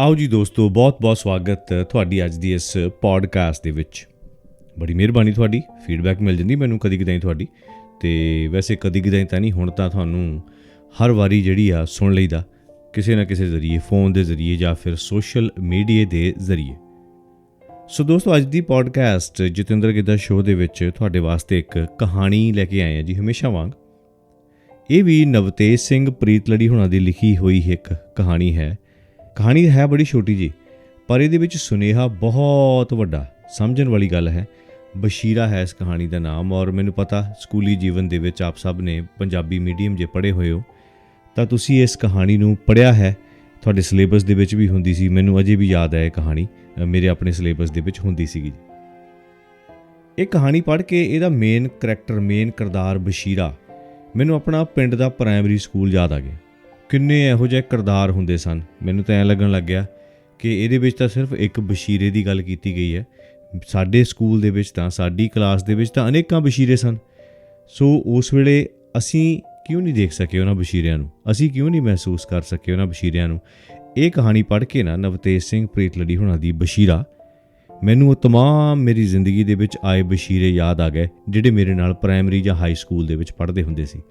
ਆਓ ਜੀ ਦੋਸਤੋ ਬਹੁਤ-ਬਹੁਤ ਸਵਾਗਤ ਤੁਹਾਡੀ ਅੱਜ ਦੀ ਇਸ ਪੋਡਕਾਸਟ ਦੇ ਵਿੱਚ। ਬੜੀ ਮਿਹਰਬਾਨੀ ਤੁਹਾਡੀ ਫੀਡਬੈਕ ਮਿਲ ਜਾਂਦੀ ਮੈਨੂੰ ਕਦੀ ਕਦਾਈ ਤੁਹਾਡੀ। ਤੇ ਵੈਸੇ ਕਦੀ ਕਦਾਈ ਤਾਂ ਨਹੀਂ, ਹੁਣ ਤਾਂ ਤੁਹਾਨੂੰ ਹਰ ਵਾਰੀ ਜਿਹੜੀ ਆ ਸੁਣ ਲਈਦਾ ਕਿਸੇ ਨਾ ਕਿਸੇ ਜ਼ਰੀਏ ਫੋਨ ਦੇ ਜ਼ਰੀਏ ਜਾਂ ਫਿਰ ਸੋਸ਼ਲ ਮੀਡੀਆ ਦੇ ਜ਼ਰੀਏ। ਸੋ ਦੋਸਤੋ, ਅੱਜ ਦੀ ਪੋਡਕਾਸਟ ਜਤਿੰਦਰ ਗਿੱਦਾ ਸ਼ੋਅ ਦੇ ਵਿੱਚ ਤੁਹਾਡੇ ਵਾਸਤੇ ਇੱਕ ਕਹਾਣੀ ਲੈ ਕੇ ਆਏ ਆ ਜੀ ਹਮੇਸ਼ਾ ਵਾਂਗ। ਇਹ ਵੀ ਨਵਤੇਜ ਸਿੰਘ ਪ੍ਰੀਤਲੜੀ ਹੁਣਾਂ ਦੀ ਲਿਖੀ ਹੋਈ ਇੱਕ ਕਹਾਣੀ ਹੈ। ਕਹਾਣੀ ਹੈ ਬੜੀ ਛੋਟੀ ਜੀ, ਪਰ ਇਹਦੇ ਵਿੱਚ ਸੁਨੇਹਾ ਬਹੁਤ ਵੱਡਾ, ਸਮਝਣ ਵਾਲੀ ਗੱਲ ਹੈ। ਬਸ਼ੀਰਾ ਹੈ ਇਸ ਕਹਾਣੀ ਦਾ ਨਾਮ ਔਰ ਮੈਨੂੰ ਪਤਾ ਸਕੂਲੀ ਜੀਵਨ ਦੇ ਵਿੱਚ ਆਪ ਸਭ ਨੇ ਪੰਜਾਬੀ ਮੀਡੀਅਮ ਜੇ ਪੜ੍ਹੇ ਹੋਏ ਹੋ, ਤਾਂ ਤੁਸੀਂ ਇਸ ਕਹਾਣੀ ਨੂੰ ਪੜ੍ਹਿਆ ਹੈ। ਤੁਹਾਡੇ ਸਿਲੇਬਸ ਦੇ ਵਿੱਚ ਵੀ ਹੁੰਦੀ ਸੀ, ਮੈਨੂੰ ਅਜੇ ਵੀ ਯਾਦ ਹੈ ਇਹ ਕਹਾਣੀ ਮੇਰੇ ਆਪਣੇ ਸਿਲੇਬਸ ਦੇ ਵਿੱਚ ਹੁੰਦੀ ਸੀਗੀ। ਇਹ ਕਹਾਣੀ ਪੜ੍ਹ ਕੇ ਇਹਦਾ ਮੇਨ ਕੈਰੈਕਟਰ ਮੇਨ ਕਿਰਦਾਰ ਬਸ਼ੀਰਾ, ਮੈਨੂੰ ਆਪਣਾ ਪਿੰਡ ਦਾ ਪ੍ਰਾਇਮਰੀ ਸਕੂਲ ਯਾਦ ਆ ਗਿਆ। ਕਿੰਨੇ ਇਹੋ ਜਿਹੇ ਕਿਰਦਾਰ ਹੁੰਦੇ ਸਨ ਮੈਨੂੰ ਤਾਂ ਐ ਲੱਗਣ ਲੱਗਿਆ ਕਿ ਇਹਦੇ ਵਿੱਚ ਤਾਂ ਸਿਰਫ ਇੱਕ ਬਸ਼ੀਰੇ ਦੀ ਗੱਲ ਕੀਤੀ ਗਈ ਹੈ ਸਾਡੇ ਸਕੂਲ ਦੇ ਵਿੱਚ ਤਾਂ ਸਾਡੀ ਕਲਾਸ ਦੇ ਵਿੱਚ ਤਾਂ ਅਨੇਕਾਂ ਬਸ਼ੀਰੇ ਸਨ ਸੋ ਉਸ ਵੇਲੇ ਅਸੀਂ ਕਿਉਂ ਨਹੀਂ ਦੇਖ ਸਕੇ ਉਹਨਾਂ ਬਸ਼ੀਰਿਆਂ ਨੂੰ ਅਸੀਂ ਕਿਉਂ ਨਹੀਂ ਮਹਿਸੂਸ ਕਰ ਸਕੇ ਉਹਨਾਂ ਬਸ਼ੀਰਿਆਂ ਨੂੰ ਇਹ ਕਹਾਣੀ ਪੜ੍ਹ ਕੇ ਨਾ ਨਵਤੇਜ ਸਿੰਘ ਪ੍ਰੀਤਲੜੀ ਹੁਣਾਂ ਦੀ ਬਸ਼ੀਰਾ ਮੈਨੂੰ ਉਹ तमाम ਮੇਰੀ ਜ਼ਿੰਦਗੀ ਦੇ ਵਿੱਚ ਆਏ ਬਸ਼ੀਰੇ ਯਾਦ ਆ ਗਏ ਜਿਹੜੇ ਮੇਰੇ ਨਾਲ ਪ੍ਰਾਇਮਰੀ ਜਾਂ ਹਾਈ ਸਕੂਲ ਦੇ ਵਿੱਚ ਪੜ੍ਹਦੇ ਹੁੰਦੇ ਸੀ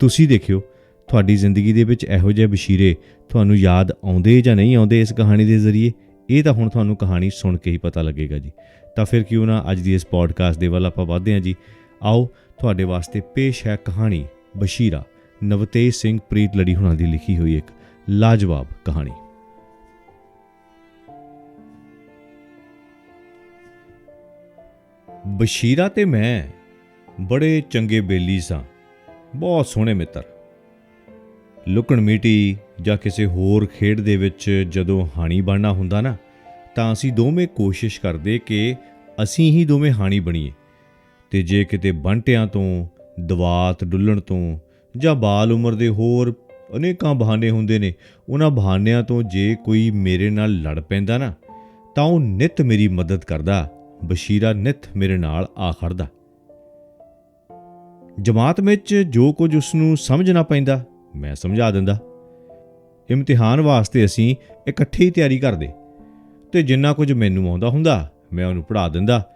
ਤੁਸੀਂ ਦੇਖਿਓ ਤੁਹਾਡੀ ਜ਼ਿੰਦਗੀ ਦੇ ਵਿੱਚ ਇਹੋ ਜਿਹੇ ਬਸ਼ੀਰੇ ਤੁਹਾਨੂੰ ਯਾਦ ਆਉਂਦੇ ਜਾਂ ਨਹੀਂ ਆਉਂਦੇ ਇਸ ਕਹਾਣੀ ਦੇ ਜ਼ਰੀਏ? ਇਹ ਤਾਂ ਹੁਣ ਤੁਹਾਨੂੰ ਕਹਾਣੀ ਸੁਣ ਕੇ ਹੀ ਪਤਾ ਲੱਗੇਗਾ ਜੀ। ਤਾਂ ਫਿਰ ਕਿਉਂ ਨਾ ਅੱਜ ਦੀ ਇਸ ਪੋਡਕਾਸਟ ਦੇ ਵੱਲ ਆਪਾਂ ਵਧਦੇ ਹਾਂ ਜੀ। ਆਓ, ਤੁਹਾਡੇ ਵਾਸਤੇ ਪੇਸ਼ ਹੈ ਕਹਾਣੀ ਬਸ਼ੀਰਾ, ਨਵਤੇਜ ਸਿੰਘ ਪ੍ਰੀਤ ਲੜੀ ਹੁਣਾਂ ਦੀ ਲਿਖੀ ਹੋਈ ਇੱਕ ਲਾਜਵਾਬ ਕਹਾਣੀ। ਬਸ਼ੀਰਾ ਤੇ ਮੈਂ ਬੜੇ ਚੰਗੇ ਬੇਲੀ ਸਾਂ, ਬਹੁਤ ਸੋਹਣੇ ਮਿੱਤਰ। ਲੁਕਣ ਮੀਟੀ ਜਾਂ ਕਿਸੇ ਹੋਰ ਖੇਡ ਦੇ ਵਿੱਚ ਜਦੋਂ ਹਾਣੀ ਬਣਨਾ ਹੁੰਦਾ ਨਾ, ਤਾਂ ਅਸੀਂ ਦੋਵੇਂ ਕੋਸ਼ਿਸ਼ ਕਰਦੇ ਕਿ ਅਸੀਂ ਹੀ ਦੋਵੇਂ ਹਾਣੀ ਬਣੀਏ। ਤੇ ਜੇ ਕਿਤੇ ਬੰਟਿਆਂ ਤੋਂ, ਦਵਾਤ ਡੁੱਲਣ ਤੋਂ ਜਾਂ ਬਾਲ ਉਮਰ ਦੇ ਹੋਰ ਅਨੇਕਾਂ ਬਹਾਨੇ ਹੁੰਦੇ ਨੇ, ਉਹਨਾਂ ਬਹਾਨਿਆਂ ਤੋਂ ਜੇ ਕੋਈ ਮੇਰੇ ਨਾਲ ਲੜ ਪੈਂਦਾ ਨਾ, ਤਾਂ ਉਹ ਨਿਤ ਮੇਰੀ ਮਦਦ ਕਰਦਾ, ਬਸ਼ੀਰਾ ਨਿਤ ਮੇਰੇ ਨਾਲ ਆ ਖੜਦਾ। ਜਮਾਤ ਵਿੱਚ ਜੋ ਕੁਝ ਉਸ ਨੂੰ ਸਮਝ ਪੈਂਦਾ ਮੈਂ ਸਮਝਾ ਦਿੰਦਾ। ਇਮਤਿਹਾਨ ਵਾਸਤੇ ਅਸੀਂ ਇਕੱਠੇ ਹੀ ਤਿਆਰੀ ਕਰਦੇ। ਤੇ ਜਿੰਨਾ ਕੁਝ ਮੈਨੂੰ ਆਉਂਦਾ ਹੁੰਦਾ, ਮੈਂ ਉਹਨੂੰ ਪੜ੍ਹਾ ਦਿੰਦਾ।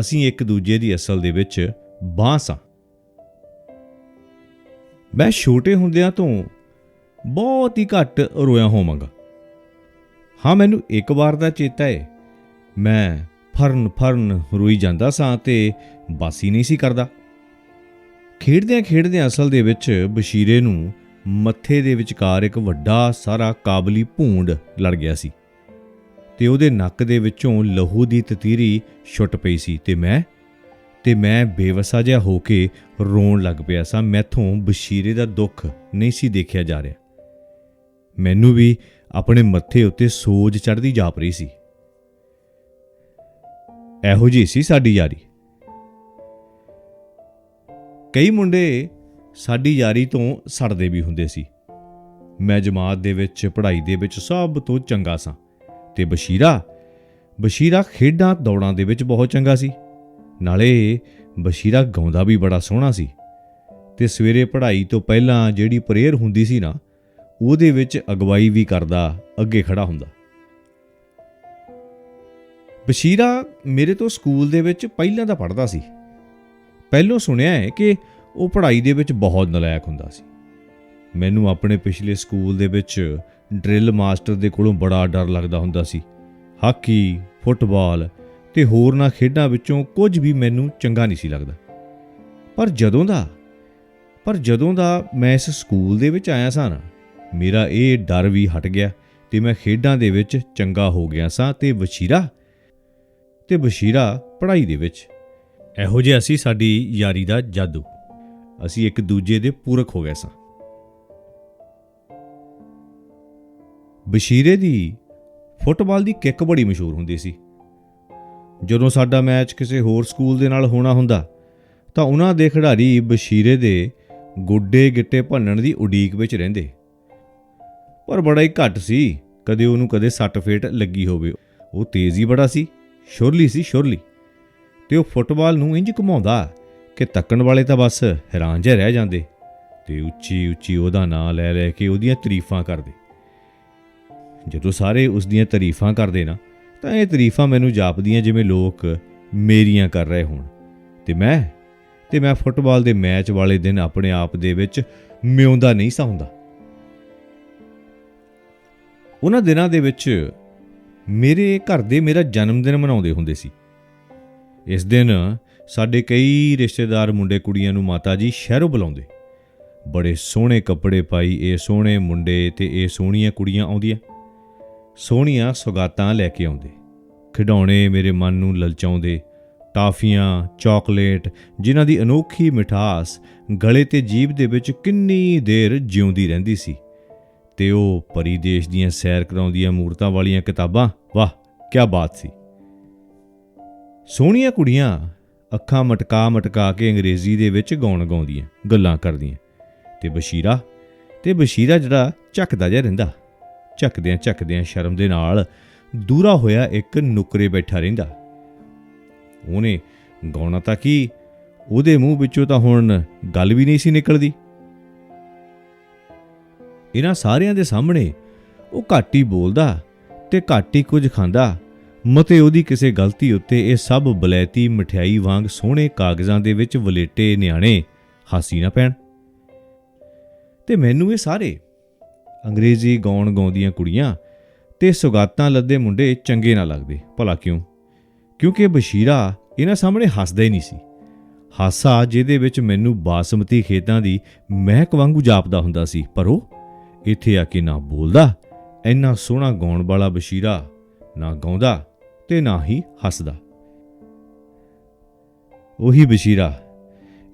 ਅਸੀਂ ਇੱਕ ਦੂਜੇ ਦੀ ਅਸਲ ਦੇ ਵਿੱਚ ਬਾਂਹ ਸਾਂ ਮੈਂ ਛੋਟੇ ਹੁੰਦਿਆਂ ਤੋਂ ਬਹੁਤ ਹੀ ਘੱਟ ਰੋਇਆ ਹੋਵਾਂਗਾ। ਹਾਂ, ਮੈਨੂੰ ਇੱਕ ਵਾਰ ਦਾ ਚੇਤਾ ਹੈ ਮੈਂ ਫਰਨ ਫਰਨ ਰੋਈ ਜਾਂਦਾ ਸਾਂ ਤੇ ਬਾਸੀ ਨਹੀਂ ਸੀ ਕਰਦਾ। ਖੇਡਦਿਆਂ ਖੇਡਦਿਆਂ ਅਸਲ ਦੇ ਵਿੱਚ ਬਸ਼ੀਰੇ ਨੂੰ ਮੱਥੇ ਦੇ ਵਿਚਕਾਰ ਇੱਕ ਵੱਡਾ ਸਾਰਾ ਕਾਬਲੀ ਭੂੰਡ ਲੜ ਗਿਆ ਸੀ ਤੇ ਉਹਦੇ ਨੱਕ ਦੇ ਵਿੱਚੋਂ ਲਹੂ ਦੀ ਤਤੀਰੀ ਛੁੱਟ ਪਈ ਸੀ ਤੇ ਮੈਂ ਤੇ ਮੈਂ ਬੇਵਸਾ ਜਿਹਾ ਹੋ ਕੇ ਰੋਣ ਲੱਗ ਪਿਆ ਸਾਂ। ਮੈਥੋਂ ਬਸ਼ੀਰੇ ਦਾ ਦੁੱਖ ਨਹੀਂ ਸੀ ਦੇਖਿਆ ਜਾ ਰਿਹਾ। ਮੈਨੂੰ ਵੀ ਆਪਣੇ ਮੱਥੇ ਉੱਤੇ ਸੋਜ ਚੜਦੀ ਜਾਪ ਰਹੀ ਸੀ। ਇਹੋ ਜੀ ਸੀ ਸਾਡੀ ਯਾਰੀ। ਕਈ ਮੁੰਡੇ ਸਾਡੀ ਯਾਰੀ ਤੋਂ ਸੜਦੇ ਵੀ ਹੁੰਦੇ ਸੀ। ਮੈਂ ਜਮਾਤ ਦੇ ਵਿੱਚ, ਪੜ੍ਹਾਈ ਦੇ ਵਿੱਚ ਸਭ ਤੋਂ ਚੰਗਾ ਸਾਂ। ਤੇ ਬਸ਼ੀਰਾ ਬਸ਼ੀਰਾ ਖੇਡਾਂ ਦੌੜਾਂ ਦੇ ਵਿੱਚ ਬਹੁਤ ਚੰਗਾ ਸੀ। ਨਾਲੇ ਬਸ਼ੀਰਾ ਗਾਉਂਦਾ ਵੀ ਬੜਾ ਸੋਹਣਾ ਸੀ। ਤੇ ਸਵੇਰੇ ਪੜ੍ਹਾਈ ਤੋਂ ਪਹਿਲਾਂ ਜਿਹੜੀ ਪ੍ਰੇਅਰ ਹੁੰਦੀ ਸੀ ਨਾ, ਉਹਦੇ ਵਿੱਚ ਅਗਵਾਈ ਵੀ ਕਰਦਾ, ਅੱਗੇ ਖੜਾ ਹੁੰਦਾ। ਬਸ਼ੀਰਾ ਮੇਰੇ ਤੋਂ ਸਕੂਲ ਦੇ ਵਿੱਚ ਪਹਿਲਾਂ ਤਾਂ ਪੜ੍ਹਦਾ ਸੀ। ਪਹਿਲੋਂ ਸੁਣਿਆ ਹੈ ਕਿ ਉਹ ਪੜ੍ਹਾਈ ਦੇ ਵਿੱਚ ਬਹੁਤ ਨਲਾਇਕ ਹੁੰਦਾ ਸੀ। ਮੈਨੂੰ ਆਪਣੇ ਪਿਛਲੇ ਸਕੂਲ ਦੇ ਵਿੱਚ ਡਰਿਲ ਮਾਸਟਰ ਦੇ ਕੋਲੋਂ ਬੜਾ ਡਰ ਲੱਗਦਾ ਹੁੰਦਾ ਸੀ। ਹਾਕੀ, ਫੁੱਟਬਾਲ ਤੇ ਹੋਰਨਾਂ ਖੇਡਾਂ ਵਿੱਚੋਂ ਕੁਝ ਵੀ ਮੈਨੂੰ ਚੰਗਾ ਨਹੀਂ ਸੀ ਲੱਗਦਾ। ਪਰ ਜਦੋਂ ਦਾ, ਪਰ ਜਦੋਂ ਦਾ ਮੈਂ ਇਸ ਸਕੂਲ ਦੇ ਵਿੱਚ ਆਇਆ ਸਾਂ ਮੇਰਾ ਇਹ ਡਰ ਵੀ ਹਟ ਗਿਆ ਤੇ ਮੈਂ ਖੇਡਾਂ ਦੇ ਵਿੱਚ ਚੰਗਾ ਹੋ ਗਿਆ ਸਾਂ ਤੇ ਵਸ਼ੀਰਾ ਤੇ ਬਸ਼ੀਰਾ ਪੜ੍ਹਾਈ ਦੇ ਵਿੱਚ। ਇਹੋ ਜਿਹਾ ਸੀ ਸਾਡੀ ਯਾਰੀ ਦਾ ਜਾਦੂ। ਅਸੀਂ ਇੱਕ ਦੂਜੇ ਦੇ ਪੂਰਕ ਹੋ ਗਏ ਸਾਂ। ਬਸ਼ੀਰੇ ਦੀ ਫੁੱਟਬਾਲ ਦੀ ਕਿੱਕ ਬੜੀ ਮਸ਼ਹੂਰ ਹੁੰਦੀ ਸੀ। ਜਦੋਂ ਸਾਡਾ ਮੈਚ ਕਿਸੇ ਹੋਰ ਸਕੂਲ ਦੇ ਨਾਲ ਹੋਣਾ ਹੁੰਦਾ, ਤਾਂ ਉਹਨਾਂ ਦੇ ਖਿਡਾਰੀ ਬਸ਼ੀਰੇ ਦੇ ਗੋਡੇ ਗਿੱਟੇ ਭੰਨਣ ਦੀ ਉਡੀਕ ਵਿੱਚ ਰਹਿੰਦੇ। ਪਰ ਬੜਾ ਹੀ ਘੱਟ ਸੀ, ਕਦੇ ਉਹਨੂੰ ਕਦੇ ਸੱਟ ਫੇਟ ਲੱਗੀ ਹੋਵੇ। ਉਹ ਤੇਜ਼ ਹੀ ਬੜਾ ਸੀ, ਸ਼ੁਰਲੀ ਸੀ, ਸ਼ੁਰਲੀ। ਤੇ ਉਹ ਫੁੱਟਬਾਲ ਨੂੰ ਇੰਜ ਘੁਮਾਉਂਦਾ ਕਿ ਤੱਕਣ ਵਾਲੇ ਤਾਂ ਬਸ ਹੈਰਾਨ ਜਿਹੇ ਰਹਿ ਜਾਂਦੇ ਤੇ ਉੱਚੀ ਉੱਚੀ ਉਹਦਾ ਨਾਂ ਲੈ ਲੈ ਕੇ ਉਹਦੀਆਂ ਤਾਰੀਫਾਂ ਕਰਦੇ। ਜਦੋਂ ਸਾਰੇ ਉਸ ਦੀਆਂ ਤਾਰੀਫਾਂ ਕਰਦੇ ਨਾ, ਤਾਂ ਇਹ ਤਾਰੀਫਾਂ ਮੈਨੂੰ ਜਾਪਦੀਆਂ ਜਿਵੇਂ ਲੋਕ ਮੇਰੀਆਂ ਕਰ ਰਹੇ ਹੋਣ। ਤੇ ਮੈਂ ਤੇ ਮੈਂ ਫੁੱਟਬਾਲ ਦੇ ਮੈਚ ਵਾਲੇ ਦਿਨ ਆਪਣੇ ਆਪ ਦੇ ਵਿੱਚ ਮਿਉਂਦਾ ਨਹੀਂ ਸਾ ਉਹਨਾਂ ਦਿਨਾਂ ਦੇ ਵਿੱਚ ਮੇਰੇ ਘਰ ਦੇ ਮੇਰਾ ਜਨਮ ਦਿਨ ਮਨਾਉਂਦੇ ਹੁੰਦੇ ਸੀ। ਇਸ ਦਿਨ ਸਾਡੇ ਕਈ ਰਿਸ਼ਤੇਦਾਰ ਮੁੰਡੇ ਕੁੜੀਆਂ ਨੂੰ ਮਾਤਾ ਜੀ ਸ਼ਹਿਰੋਂ ਬੁਲਾਉਂਦੇ। ਬੜੇ ਸੋਹਣੇ ਕੱਪੜੇ ਪਾਈ, ਇਹ ਸੋਹਣੇ ਮੁੰਡੇ ਤੇ ਇਹ ਸੋਹਣੀਆਂ ਕੁੜੀਆਂ ਆਉਂਦੀਆਂ। ਸੋਹਣੀਆਂ ਸੁਗਾਤਾਂ ਲੈ ਕੇ ਆਉਂਦੇ। ਖਿਡੌਣੇ ਮੇਰੇ ਮਨ ਨੂੰ ਲਲਚਾਉਂਦੇ। ਟਾਫੀਆਂ, ਚਾਕਲੇਟ, ਜਿਨ੍ਹਾਂ ਦੀ ਅਨੋਖੀ ਮਿਠਾਸ ਗਲੇ ਤੇ ਜੀਭ ਦੇ ਵਿੱਚ ਕਿੰਨੀ ਦੇਰ ਜਿਉਂਦੀ ਰਹਿੰਦੀ ਸੀ। ਤੇ ਉਹ ਪਰਿਦੇਸ਼ ਦੀਆਂ ਸੈਰ ਕਰਾਉਂਦੀਆਂ ਮੂਰਤਾਂ ਵਾਲੀਆਂ ਕਿਤਾਬਾਂ, ਵਾਹ ਕੀ ਬਾਤ ਸੀ। ਸੋਹਣੀਆਂ ਕੁੜੀਆਂ ਅੱਖਾਂ ਮਟਕਾ ਮਟਕਾ ਕੇ ਅੰਗਰੇਜ਼ੀ ਦੇ ਵਿੱਚ ਗਾਉਣ ਗਾਉਂਦੀਆਂ, ਗੱਲਾਂ ਕਰਦੀਆਂ। ਤੇ ਬਸ਼ੀਰਾ ਤੇ ਬਸ਼ੀਰਾ ਜਿਹੜਾ ਝੱਕਦਾ ਜਿਹਾ ਰਹਿੰਦਾ। ਝੱਕਦਿਆਂ ਝੱਕਦਿਆਂ ਸ਼ਰਮ ਦੇ ਨਾਲ ਦੂਰਾ ਹੋਇਆ ਇੱਕ ਨੁਕਰੇ ਬੈਠਾ ਰਹਿੰਦਾ। ਉਹਨੇ ਗਾਉਣਾ ਤਾਂ ਕੀ? ਉਹਦੇ ਮੂੰਹ ਵਿੱਚੋਂ ਤਾਂ ਹੁਣ ਗੱਲ ਵੀ ਨਹੀਂ ਸੀ ਨਿਕਲਦੀ। ਇਹਨਾਂ ਸਾਰਿਆਂ ਦੇ ਸਾਹਮਣੇ ਉਹ ਘੱਟ ਹੀ ਬੋਲਦਾ ਤੇ ਘੱਟ ਹੀ ਕੁਝ ਖਾਂਦਾ। ਮਤੇ ਉਹਦੀ ਕਿਸੇ ਗਲਤੀ ਉੱਤੇ ਇਹ ਸਭ ਬਲੈਤੀ ਮਠਿਆਈ ਵਾਂਗ ਸੋਹਣੇ ਕਾਗਜ਼ਾਂ ਦੇ ਵਿੱਚ ਵਲੇਟੇ ਨਿਆਣੇ, ਹਾਸੀ ਨਾ ਪੈਣ। ਤੇ ਮੈਨੂੰ ਇਹ ਸਾਰੇ। ਅੰਗਰੇਜ਼ੀ ਗਾਉਣ ਗਾਉਂਦੀਆਂ ਕੁੜੀਆਂ ਤੇ ਸੁਗਾਤਾਂ ਲੱਦੇ ਮੁੰਡੇ ਚੰਗੇ ਨਾ ਲੱਗਦੇ। ਭਲਾ ਕਿਉਂ? ਕਿਉਂਕਿ ਬਸ਼ੀਰਾ ਇਹਨਾਂ ਸਾਹਮਣੇ ਹੱਸਦਾ ਹੀ ਨਹੀਂ ਸੀ। ਹਾਸਾ ਜਿਹਦੇ ਵਿੱਚ ਮੈਨੂੰ ਬਾਸਮਤੀ ਖੇਤਾਂ ਦੀ ਮਹਿਕ ਵਾਂਗੂ ਜਾਪਦਾ ਹੁੰਦਾ ਸੀ। ਪਰ ਉਹ ਇੱਥੇ ਆ ਕੇ ਨਾ ਬੋਲਦਾ, ਇੰਨਾ ਸੋਹਣਾ ਗਾਉਣ ਵਾਲਾ ਬਸ਼ੀਰਾ ਨਾ ਗਾਉਂਦਾ। ਤੇ ਨਾ ਹੀ ਹੱਸਦਾ। ਉਹੀ ਬਸ਼ੀਰਾ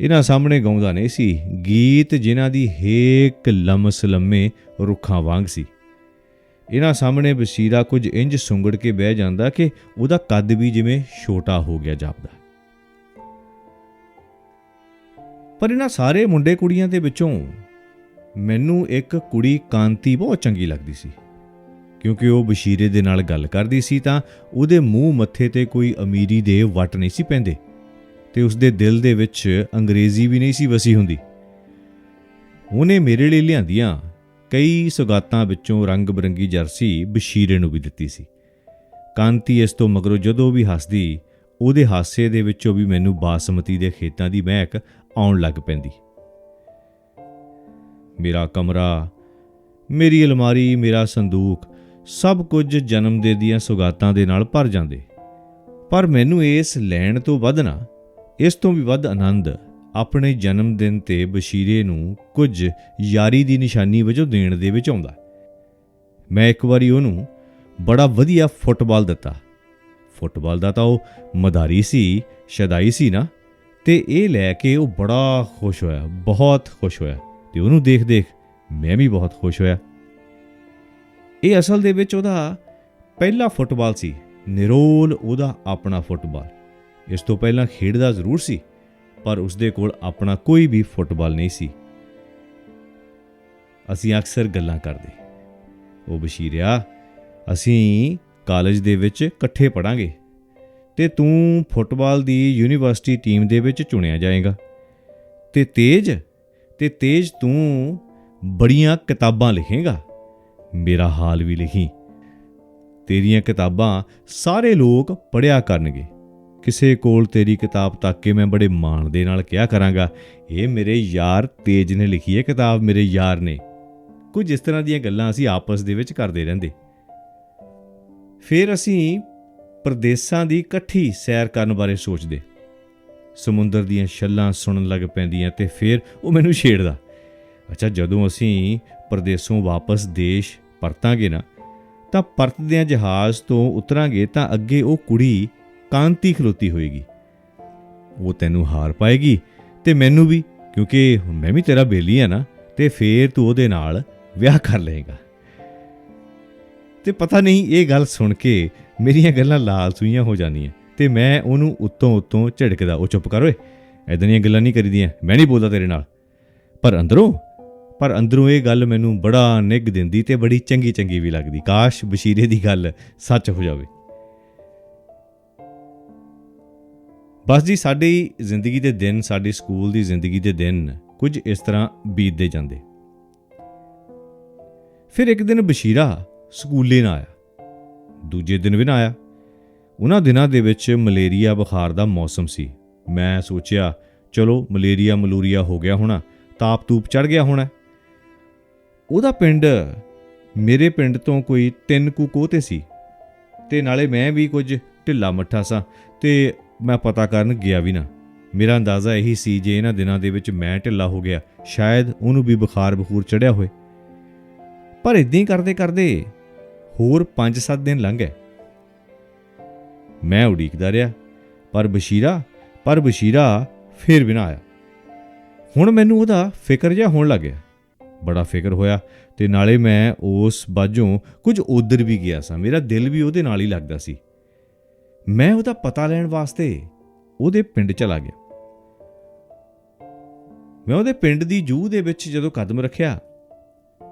ਇਹਨਾਂ ਸਾਹਮਣੇ ਗਾਉਂਦਾ ਨਹੀਂ ਸੀ। ਗੀਤ ਜਿਨ੍ਹਾਂ ਦੀ ਹੇਕ ਲਮਸ ਲੰਮੇ ਰੁੱਖਾਂ ਵਾਂਗ ਸੀ। ਇਹਨਾਂ ਸਾਹਮਣੇ ਬਸ਼ੀਰਾ ਕੁਝ ਇੰਜ ਸੁੰਗੜ ਕੇ ਬਹਿ ਜਾਂਦਾ ਕਿ ਉਹਦਾ ਕੱਦ ਵੀ ਜਿਵੇਂ ਛੋਟਾ ਹੋ ਗਿਆ ਜਾਪਦਾ। ਪਰ ਇਹਨਾਂ ਸਾਰੇ ਮੁੰਡੇ ਕੁੜੀਆਂ ਦੇ ਵਿੱਚੋਂ ਮੈਨੂੰ ਇੱਕ ਕੁੜੀ ਕਾਂਤੀ ਬਹੁਤ ਚੰਗੀ ਲੱਗਦੀ ਸੀ। ਕਿਉਂਕਿ ਉਹ ਬਸ਼ੀਰੇ ਦੇ ਨਾਲ ਗੱਲ ਕਰਦੀ ਸੀ ਤਾਂ ਉਹਦੇ ਮੂੰਹ ਮੱਥੇ ਤੇ ਕੋਈ ਅਮੀਰੀ ਦੇ ਵਟ ਨਹੀਂ ਸੀ ਪੈਂਦੇ ਤੇ ਉਸਦੇ ਦਿਲ ਦੇ ਵਿੱਚ ਅੰਗਰੇਜ਼ੀ ਵੀ ਨਹੀਂ ਸੀ ਵਸੀ ਹੁੰਦੀ। ਉਹਨੇ ਮੇਰੇ ਲਈ ਲਿਆਂਦੀਆਂ ਕਈ ਸੁਗਾਤਾਂ ਵਿੱਚੋਂ ਰੰਗ ਬਰੰਗੀ ਜਰਸੀ ਬਸ਼ੀਰੇ ਨੂੰ ਵੀ ਦਿੱਤੀ ਸੀ। ਕਾਂਤੀ ਇਸ ਤੋਂ ਮਗਰੋਂ ਜਦੋਂ ਵੀ ਹੱਸਦੀ, ਉਹਦੇ ਹਾਸੇ ਦੇ ਵਿੱਚੋਂ ਵੀ ਮੈਨੂੰ ਬਾਸਮਤੀ ਦੇ ਖੇਤਾਂ ਦੀ ਮਹਿਕ ਆਉਣ ਲੱਗ ਪੈਂਦੀ। ਮੇਰਾ ਕਮਰਾ, ਮੇਰੀ ਅਲਮਾਰੀ, ਮੇਰਾ ਸੰਦੂਕ ਸਭ ਕੁਝ ਜਨਮ ਦੇ ਦੀਆਂ ਸੁਗਾਤਾਂ ਦੇ ਨਾਲ ਭਰ ਜਾਂਦੇ। ਪਰ ਮੈਨੂੰ ਇਸ ਲੈਣ ਤੋਂ ਵੱਧ ਨਾ, ਇਸ ਤੋਂ ਵੀ ਵੱਧ ਆਨੰਦ ਆਪਣੇ ਜਨਮ ਦਿਨ ਤੇ ਬਸ਼ੀਰੇ ਨੂੰ ਕੁਝ ਯਾਰੀ ਦੀ ਨਿਸ਼ਾਨੀ ਵਜੋਂ ਦੇਣ ਦੇ ਵਿੱਚ ਆਉਂਦਾ। ਮੈਂ ਇੱਕ ਵਾਰੀ ਉਹਨੂੰ ਬੜਾ ਵਧੀਆ ਫੁੱਟਬਾਲ ਦਿੱਤਾ। ਫੁੱਟਬਾਲ ਦਾ ਤਾਂ ਉਹ ਮਦਾਰੀ ਸੀ, ਸ਼ਦਾਈ ਸੀ ਨਾ, ਤੇ ਇਹ ਲੈ ਕੇ ਉਹ ਬੜਾ ਖੁਸ਼ ਹੋਇਆ, ਬਹੁਤ ਖੁਸ਼ ਹੋਇਆ। ਤੇ ਉਹਨੂੰ ਦੇਖ ਦੇਖ ਮੈਂ ਵੀ ਬਹੁਤ ਖੁਸ਼ ਹੋਇਆ। ਇਹ ਅਸਲ ਦੇ ਵਿੱਚ ਉਹਦਾ ਪਹਿਲਾ ਫੁੱਟਬਾਲ ਸੀ। ਨਿਰੋਲ ਉਹਦਾ ਆਪਣਾ ਫੁੱਟਬਾਲ। ਇਸ ਤੋਂ ਪਹਿਲਾਂ ਖੇਡਦਾ ਜ਼ਰੂਰ ਸੀ, ਪਰ ਉਸਦੇ ਕੋਲ ਆਪਣਾ ਕੋਈ ਵੀ ਫੁੱਟਬਾਲ ਨਹੀਂ ਸੀ। ਅਸੀਂ ਅਕਸਰ ਗੱਲਾਂ ਕਰਦੇ। ਉਹ ਬਸ਼ੀਰਿਆ, ਅਸੀਂ ਕਾਲਜ ਦੇ ਵਿੱਚ ਇਕੱਠੇ ਪੜਾਂਗੇ ਤੇ ਤੂੰ ਫੁੱਟਬਾਲ ਦੀ ਯੂਨੀਵਰਸਿਟੀ ਟੀਮ ਦੇ ਵਿੱਚ ਚੁਣਿਆ ਜਾਏਗਾ। ਤੇ ਤੇਜ ਤੇ ਤੇਜ ਤੂੰ ਬੜੀਆਂ ਕਿਤਾਬਾਂ ਲਿਖੇਗਾ। ਮੇਰਾ ਹਾਲ ਵੀ ਲਿਖੀ। ਤੇਰੀਆਂ ਕਿਤਾਬਾਂ ਸਾਰੇ ਲੋਕ ਪੜਿਆ ਕਰਨਗੇ। ਕਿਸੇ ਕੋਲ ਤੇਰੀ ਕਿਤਾਬ ਤੱਕ ਕੇ ਮੈਂ ਬੜੇ ਮਾਣ ਦੇ ਨਾਲ ਕਿਹਾ ਕਰਾਂਗਾ। ਇਹ ਮੇਰੇ ਯਾਰ ਤੇਜ ਨੇ ਲਿਖੀ ਹੈ ਕਿਤਾਬ ਮੇਰੇ ਯਾਰ ਨੇ। ਕੁਝ ਇਸ ਤਰ੍ਹਾਂ ਦੀਆਂ ਗੱਲਾਂ ਅਸੀਂ ਆਪਸ ਦੇ ਵਿੱਚ ਕਰਦੇ ਰਹਿੰਦੇ। ਫਿਰ ਅਸੀਂ ਪ੍ਰਦੇਸਾਂ ਦੀ ਇਕੱਠੀ ਸੈਰ ਕਰਨ ਬਾਰੇ ਸੋਚਦੇ। ਸਮੁੰਦਰ ਦੀਆਂ ਛੱਲਾਂ ਸੁਣਨ ਲੱਗ ਪੈਂਦੀਆਂ ਤੇ ਫਿਰ ਉਹ ਮੈਨੂੰ ਛੇੜਦਾ। ਅੱਛਾ, ਜਦੋਂ ਅਸੀਂ ਪਰਦੇਸੋਂ ਵਾਪਸ ਦੇਸ਼ ਪਰਤਾਂਗੇ ਨਾ, ਤਾਂ ਪਰਤਦਿਆਂ ਜਹਾਜ਼ ਤੋਂ ਉਤਰਾਂਗੇ ਤਾਂ ਅੱਗੇ ਉਹ ਕੁੜੀ ਕਾਂਤੀ ਖਲੋਤੀ ਹੋਏਗੀ। ਉਹ ਤੈਨੂੰ ਹਾਰ ਪਾਏਗੀ ਤੇ ਮੈਨੂੰ ਵੀ, ਕਿਉਂਕਿ ਮੈਂ ਵੀ ਤੇਰਾ ਬੇਲੀ ਆ ਨਾ, ਤੇ ਫੇਰ ਤੂੰ ਉਹਦੇ ਨਾਲ ਵਿਆਹ ਕਰ ਲਏਗਾ। ਤੇ ਪਤਾ ਨਹੀਂ, ਇਹ ਗੱਲ ਸੁਣ ਕੇ ਮੇਰੀਆਂ ਗੱਲਾਂ ਲਾਲ ਸੂਈਆਂ ਹੋ ਜਾਂਦੀਆਂ ਤੇ ਮੈਂ ਉਹਨੂੰ ਉੱਤੋਂ ਉੱਤੋਂ ਝਿੜਕਦਾ, ਉਹ ਚੁੱਪ ਕਰ ਓਏ ਐਦਾਂ ਦੀਆਂ ਗੱਲਾਂ ਨਹੀਂ ਕਰੀਦੀਆਂ, ਮੈਂ ਨਹੀਂ ਬੋਲਦਾ ਤੇਰੇ ਨਾਲ। ਪਰ ਅੰਦਰੋਂ ਪਰ ਅੰਦਰੋਂ ਇਹ ਗੱਲ ਮੈਨੂੰ ਬੜਾ ਨਿੱਘ ਦਿੰਦੀ ਤੇ ਬੜੀ ਚੰਗੀ ਚੰਗੀ ਵੀ ਲੱਗਦੀ। ਕਾਸ਼ ਬਸ਼ੀਰੇ ਦੀ ਗੱਲ ਸੱਚ ਹੋ ਜਾਵੇ। ਬਸ ਜੀ, ਸਾਡੀ ਜ਼ਿੰਦਗੀ ਦੇ ਦਿਨ, ਸਾਡੇ ਸਕੂਲ ਦੀ ਜ਼ਿੰਦਗੀ ਦੇ ਦਿਨ ਕੁਝ ਇਸ ਤਰ੍ਹਾਂ ਬੀਤਦੇ ਜਾਂਦੇ। ਫਿਰ ਇੱਕ ਦਿਨ ਬਸ਼ੀਰਾ ਸਕੂਲੇ ਨਾ ਆਇਆ। ਦੂਜੇ ਦਿਨ ਵੀ ਨਾ ਆਇਆ। ਉਹਨਾਂ ਦਿਨਾਂ ਦੇ ਵਿੱਚ ਮਲੇਰੀਆ ਬੁਖਾਰ ਦਾ ਮੌਸਮ ਸੀ। ਮੈਂ ਸੋਚਿਆ, ਚਲੋ ਮਲੇਰੀਆ ਮਲੂਰੀਆ ਹੋ ਗਿਆ ਹੋਣਾ ਤਾਪ ਤੂਪ ਚੜ ਗਿਆ ਹੋਣਾ। ਉਹਦਾ ਪਿੰਡ, ਮੇਰੇ ਪਿੰਡ ਤੋਂ ਕੋਈ ਤਿੰਨ ਕੁ ਕੋਹ ਤੇ ਸੀ। ਤੇ ਨਾਲੇ ਮੈਂ ਵੀ ਕੁਝ ਢਿੱਲਾ ਮੱਠਾ ਸਾਂ ਤੇ ਮੈਂ ਪਤਾ ਕਰਨ ਗਿਆ ਵੀ ਨਾ। ਮੇਰਾ ਅੰਦਾਜ਼ਾ ਇਹੀ ਸੀ ਜੇ ਇਹਨਾਂ ਦਿਨਾਂ ਦੇ ਵਿੱਚ ਮੈਂ ਢਿੱਲਾ ਹੋ ਗਿਆ, ਸ਼ਾਇਦ ਉਹਨੂੰ ਵੀ ਬੁਖਾਰ ਬਖੂਰ ਚੜਿਆ ਹੋਏ ਪਰ ਇਦਾਂ ਹੀ ਕਰਦੇ ਕਰਦੇ ਹੋਰ 5-7 ਦਿਨ ਲੰਘ ਗਏ। ਮੈਂ ਉਡੀਕਦਾ ਰਿਹਾ, ਪਰ ਬਸ਼ੀਰਾ ਪਰ ਬਸ਼ੀਰਾ ਫੇਰ ਵੀ ਆਇਆ। ਹੁਣ ਮੈਨੂੰ ਉਹਦਾ ਫਿਕਰ ਜਿਹਾ ਹੋਣ ਲੱਗ ਗਿਆ। ਬੜਾ ਫਿਕਰ ਹੋਇਆ ਤੇ ਨਾਲੇ ਮੈਂ ਉਸ ਬਾਝੋਂ ਕੁਝ ਉਧਰ ਵੀ ਗਿਆ ਸਾਂ। ਮੇਰਾ ਦਿਲ ਵੀ ਉਹਦੇ ਨਾਲ ਹੀ ਲੱਗਦਾ ਸੀ। ਮੈਂ ਉਹਦਾ ਪਤਾ ਲੈਣ ਵਾਸਤੇ ਉਹਦੇ ਪਿੰਡ ਚਲਾ ਗਿਆ। ਮੈਂ ਉਹਦੇ ਪਿੰਡ ਦੀ ਜੂਹ ਦੇ ਵਿੱਚ ਜਦੋਂ ਕਦਮ ਰੱਖਿਆ,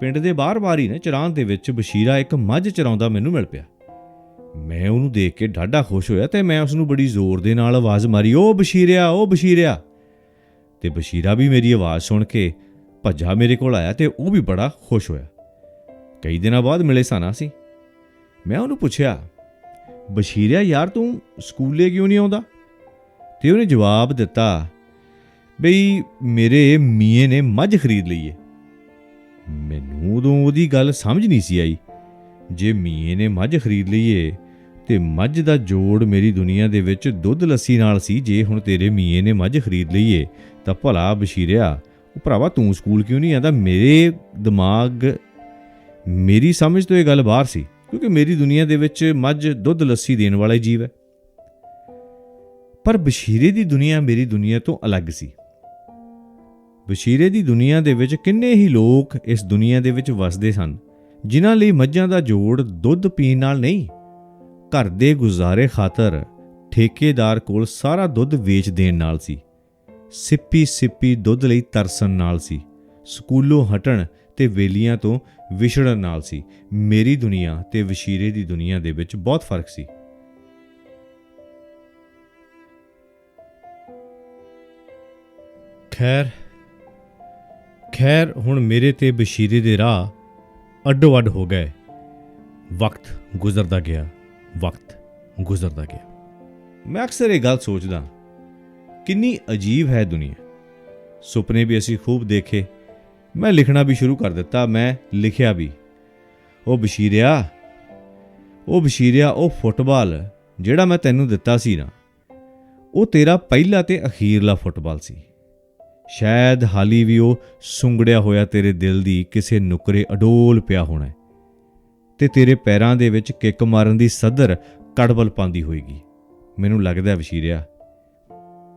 ਪਿੰਡ ਦੇ ਬਾਹਰ-ਬਾਹਰ ਹੀ ਨਾ ਚਰਾਂ ਦੇ ਵਿੱਚ ਬਸ਼ੀਰਾ ਇੱਕ ਮੱਝ ਚਰਾਉਂਦਾ ਮੈਨੂੰ ਮਿਲ ਪਿਆ। ਮੈਂ ਉਹਨੂੰ ਦੇਖ ਕੇ ਡਾਢਾ ਖੁਸ਼ ਹੋਇਆ ਤੇ ਮੈਂ ਉਸ ਨੂੰ ਬੜੀ ਜ਼ੋਰ ਦੇ ਨਾਲ ਆਵਾਜ਼ ਮਾਰੀ ਉਹ ਬਸ਼ੀਰਿਆ ਉਹ ਬਸ਼ੀਰਿਆ! ਤੇ ਬਸ਼ੀਰਾ ਵੀ ਮੇਰੀ ਆਵਾਜ਼ ਸੁਣ ਕੇ ਭੱਜਾ ਮੇਰੇ ਕੋਲ ਆਇਆ ਤੇ ਉਹ ਵੀ ਬੜਾ ਖੁਸ਼ ਹੋਇਆ। ਕਈ ਦਿਨਾਂ ਬਾਅਦ ਮਿਲੇ ਸਾਨਾ ਅਸੀਂ ਮੈਂ ਉਹਨੂੰ ਪੁੱਛਿਆ, ਬਸ਼ੀਰਿਆ ਯਾਰ ਤੂੰ ਸਕੂਲੇ ਕਿਉਂ ਨਹੀਂ ਆਉਂਦਾ? ਤੇ ਉਹਨੇ ਜਵਾਬ ਦਿੱਤਾ, ਬਈ ਮੇਰੇ ਮੀਏ ਨੇ ਮੱਝ ਖਰੀਦ ਲਈ ਏ। ਮੈਨੂੰ ਉਦੋਂ ਉਹਦੀ ਗੱਲ ਸਮਝ ਨਹੀਂ ਸੀ ਆਈ। ਜੇ ਮੀਏ ਨੇ ਮੱਝ ਖਰੀਦ ਲਈ ਏ, ਤੇ ਮੱਝ ਦਾ ਜੋੜ ਮੇਰੀ ਦੁਨੀਆ ਦੇ ਵਿੱਚ ਦੁੱਧ ਲੱਸੀ ਨਾਲ ਸੀ, ਜੇ ਹੁਣ ਤੇਰੇ ਮੀਏ ਨੇ ਮੱਝ ਖਰੀਦ ਲਈ ਏ, ਤਾਂ ਭਲਾ ਬਸ਼ੀਰਿਆ ਭਰਾਵਾ ਤੂੰ ਸਕੂਲ ਕਿਉਂ ਨਹੀਂ ਆਂਦਾ ਮੇਰੇ ਦਿਮਾਗ, ਮੇਰੀ ਸਮਝ ਤੋਂ ਇਹ ਗੱਲ ਬਾਹਰ ਸੀ, ਕਿਉਂਕਿ ਮੇਰੀ ਦੁਨੀਆ ਦੇ ਵਿੱਚ ਮੱਝ ਦੁੱਧ ਲੱਸੀ ਦੇਣ ਵਾਲਾ ਜੀਵ ਹੈ। ਪਰ ਬਸ਼ੀਰੇ ਦੀ ਦੁਨੀਆ ਮੇਰੀ ਦੁਨੀਆ ਤੋਂ ਅਲੱਗ ਸੀ। ਬਸ਼ੀਰੇ ਦੀ ਦੁਨੀਆ ਦੇ ਵਿੱਚ ਕਿੰਨੇ ਹੀ ਲੋਕ ਇਸ ਦੁਨੀਆ ਦੇ ਵਿੱਚ ਵਸਦੇ ਸਨ, ਜਿਨ੍ਹਾਂ ਲਈ ਮੱਝਾਂ ਦਾ ਜੋੜ ਦੁੱਧ ਪੀਣ ਨਾਲ ਨਹੀਂ, ਘਰ ਦੇ ਗੁਜ਼ਾਰੇ ਖਾਤਰ ਠੇਕੇਦਾਰ ਕੋਲ ਸਾਰਾ ਦੁੱਧ ਵੇਚ ਦੇਣ ਨਾਲ ਸੀ। ਸਿੱਪੀ ਸਿੱਪੀ ਦੁੱਧ ਲਈ ਤਰਸਣ ਨਾਲ ਸੀ। ਸਕੂਲੋਂ ਹਟਣ ਤੇ ਵੇਲੀਆਂ ਤੋਂ ਵਿਛੜਨ ਨਾਲ ਸੀ। ਮੇਰੀ ਦੁਨੀਆ ਤੇ ਵਸ਼ੀਰੇ ਦੀ ਦੁਨੀਆ ਦੇ ਵਿੱਚ ਬਹੁਤ ਫ਼ਰਕ ਸੀ। ਖੈਰ ਖੈਰ, ਹੁਣ ਮੇਰੇ ਤੇ ਬਸ਼ੀਰੇ ਦੇ ਰਾਹ ਅੱਡੋ ਅੱਡ ਹੋ ਗਏ। ਵਕਤ ਗੁਜ਼ਰਦਾ ਗਿਆ, ਵਕਤ ਗੁਜ਼ਰਦਾ ਗਿਆ। ਮੈਂ ਅਕਸਰ ਇਹ ਗੱਲ ਸੋਚਦਾ ਕਿੰਨੀ ਅਜੀਬ ਹੈ ਦੁਨੀਆ। ਸੁਪਨੇ ਵੀ ਅਸੀਂ ਖੂਬ ਦੇਖੇ। ਮੈਂ ਲਿਖਣਾ ਵੀ ਸ਼ੁਰੂ ਕਰ ਦਿੱਤਾ, ਮੈਂ ਲਿਖਿਆ ਵੀ। ਉਹ ਬਸ਼ੀਰਿਆ ਉਹ ਬਸ਼ੀਰਿਆ, ਉਹ ਫੁੱਟਬਾਲ, ਜਿਹੜਾ ਮੈਂ ਤੈਨੂੰ ਦਿੱਤਾ ਸੀ ਨਾ, ਉਹ ਤੇਰਾ ਪਹਿਲਾ ਤੇ ਅਖੀਰਲਾ ਫੁੱਟਬਾਲ ਸੀ। ਸ਼ਾਇਦ ਹਾਲੀ ਵੀ ਉਹ ਸੁੰਗੜਿਆ ਹੋਇਆ ਤੇਰੇ ਦਿਲ ਦੀ ਕਿਸੇ ਨੁਕਰੇ ਅਡੋਲ ਪਿਆ ਹੋਣਾ ਹੈ ਤੇ ਤੇਰੇ ਪੈਰਾਂ ਦੇ ਵਿੱਚ ਕਿੱਕ ਮਾਰਨ ਦੀ ਸਦਰ ਕੜਵਲ ਪਾਉਂਦੀ ਹੋਏਗੀ। ਮੈਨੂੰ ਲੱਗਦਾ ਬਸ਼ੀਰਿਆ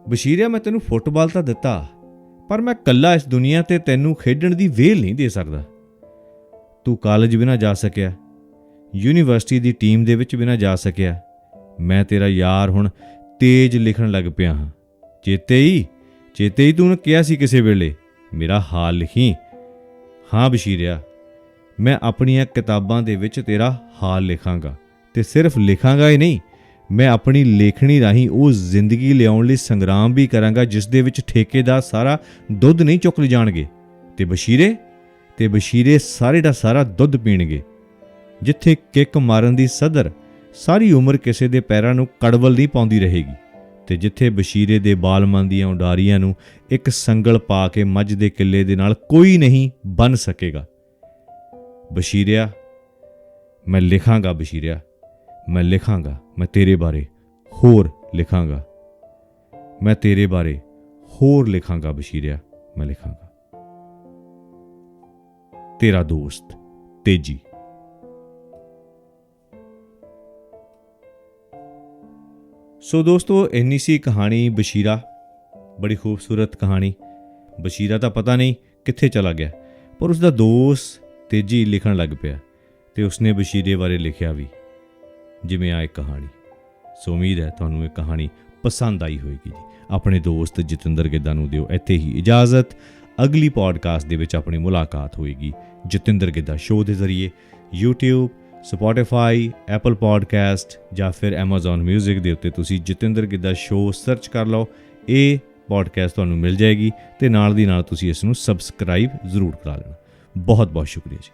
ਬਸ਼ੀਰਿਆ, ਮੈਂ ਤੈਨੂੰ ਫੁੱਟਬਾਲ ਤਾਂ ਦਿੱਤਾ, ਪਰ ਮੈਂ ਕੱਲਾ ਇਸ ਦੁਨੀਆ ਤੇ ਤੈਨੂੰ ਖੇਡਣ ਦੀ ਵੇਲ ਨਹੀਂ ਦੇ ਸਕਦਾ। ਤੂੰ ਕਾਲਜ ਵੀ ਜਾ ਸਕਿਆ, ਯੂਨੀਵਰਸਿਟੀ ਦੀ ਟੀਮ ਦੇ ਵਿੱਚ ਵੀ ਜਾ ਸਕਿਆ। ਮੈਂ ਤੇਰਾ ਯਾਰ ਹੁਣ ਤੇਜ ਲਿਖਣ ਲੱਗ ਪਿਆ ਹਾਂ। ਚੇਤੇ ਹੀ ਚੇਤੇ ਹੀ ਤੂੰ ਕਿਹਾ ਸੀ ਕਿਸੇ ਵੇਲੇ, ਮੇਰਾ ਹਾਲ ਲਿਖੀ। ਹਾਂ ਬਸ਼ੀਰਿਆ, ਮੈਂ ਆਪਣੀਆਂ ਕਿਤਾਬਾਂ ਦੇ ਵਿੱਚ ਤੇਰਾ ਹਾਲ ਲਿਖਾਂਗਾ, ਤੇ ਸਿਰਫ ਲਿਖਾਂਗਾ ਹੀ ਨਹੀਂ ਮੈਂ ਆਪਣੀ ਲੇਖਣੀ ਰਾਹੀਂ ਉਹ ਜ਼ਿੰਦਗੀ ਲਿਆਉਣ ਲਈ ਸੰਗਰਾਮ ਵੀ ਕਰਾਂਗਾ, ਜਿਸ ਦੇ ਵਿੱਚ ਠੇਕੇਦਾਰ ਸਾਰਾ ਦੁੱਧ ਨਹੀਂ ਚੁੱਕ ਲਿਜਾਣਗੇ ਤੇ ਬਸ਼ੀਰੇ? ਤੇ ਬਸ਼ੀਰੇ ਸਾਰੇ ਦਾ ਸਾਰਾ ਦੁੱਧ ਪੀਣਗੇ। ਜਿੱਥੇ ਕਿੱਕ ਮਾਰਨ ਦੀ ਸਦਰ, ਸਾਰੀ ਉਮਰ ਕਿਸੇ ਦੇ ਪੈਰਾਂ ਨੂੰ ਕੜਵਲ ਨਹੀਂ ਪਾਉਂਦੀ ਰਹੇਗੀ। ਤੇ ਜਿੱਥੇ ਬਸ਼ੀਰੇ ਦੇ ਬਾਲਮਨ ਦੀਆਂ ਉਡਾਰੀਆਂ ਨੂੰ ਇੱਕ ਸੰਗਲ ਪਾ ਕੇ ਮੱਝ ਦੇ ਕਿੱਲੇ ਦੇ ਨਾਲ ਕੋਈ ਨਹੀਂ ਬਨ ਸਕੇਗਾ। ਬਸ਼ੀਰਿਆ, ਮੈਂ ਲਿਖਾਂਗਾ ਬਸ਼ੀਰਿਆ। ਮੈਂ ਲਿਖਾਂਗਾ, ਮੈਂ ਤੇਰੇ ਬਾਰੇ ਹੋਰ ਲਿਖਾਂਗਾ। ਮੈਂ ਤੇਰੇ ਬਾਰੇ ਹੋਰ ਲਿਖਾਂਗਾ ਬਸ਼ੀਰਿਆ, ਮੈਂ ਲਿਖਾਂਗਾ। ਤੇਰਾ ਦੋਸਤ ਤੇਜੀ। ਸੋ ਦੋਸਤੋ, ਇੰਨੀ ਸੀ ਕਹਾਣੀ ਬਸ਼ੀਰਾ। ਬੜੀ ਖੂਬਸੂਰਤ ਕਹਾਣੀ। ਬਸ਼ੀਰਾ ਤਾਂ ਪਤਾ ਨਹੀਂ ਕਿੱਥੇ ਚਲਾ ਗਿਆ, ਪਰ ਉਸ ਦਾ ਦੋਸਤ ਤੇਜੀ ਲਿਖਣ ਲੱਗ ਪਿਆ ਤੇ ਉਸਨੇ ਬਸ਼ੀਰੇ ਬਾਰੇ ਲਿਖਿਆ ਵੀ। ਜਿਵੇਂ ਆ ਇਹ ਕਹਾਣੀ। ਸੋ ਉਮੀਦ ਹੈ ਤੁਹਾਨੂੰ ਇਹ ਕਹਾਣੀ ਪਸੰਦ ਆਈ ਹੋਵੇਗੀ ਜੀ। ਆਪਣੇ ਦੋਸਤ ਜਤਿੰਦਰ ਗਿੱਦਾ ਨੂੰ ਦਿਓ ਇੱਥੇ ਹੀ ਇਜਾਜ਼ਤ। ਅਗਲੀ ਪੋਡਕਾਸਟ ਦੇ ਵਿੱਚ ਆਪਣੀ ਮੁਲਾਕਾਤ ਹੋਏਗੀ ਜਤਿੰਦਰ ਗਿੱਦਾ ਸ਼ੋਅ ਦੇ ਜ਼ਰੀਏ, YouTube, Spotify, Apple Podcast ਜਾਂ ਫਿਰ Amazon Music ਦੇ ਉੱਤੇ ਤੁਸੀਂ ਜਤਿੰਦਰ ਗਿੱਦਾ ਸ਼ੋਅ ਸਰਚ ਕਰ ਲਓ। ਇਹ ਪੋਡਕਾਸਟ ਤੁਹਾਨੂੰ ਮਿਲ ਜਾਏਗੀ ਤੇ ਨਾਲ ਦੀ ਨਾਲ ਤੁਸੀਂ ਇਸ ਨੂੰ ਸਬਸਕ੍ਰਾਈਬ ਜ਼ਰੂਰ ਕਰਾ ਲੈਣਾ। ਬਹੁਤ ਬਹੁਤ ਸ਼ੁਕਰੀਆ ਜੀ।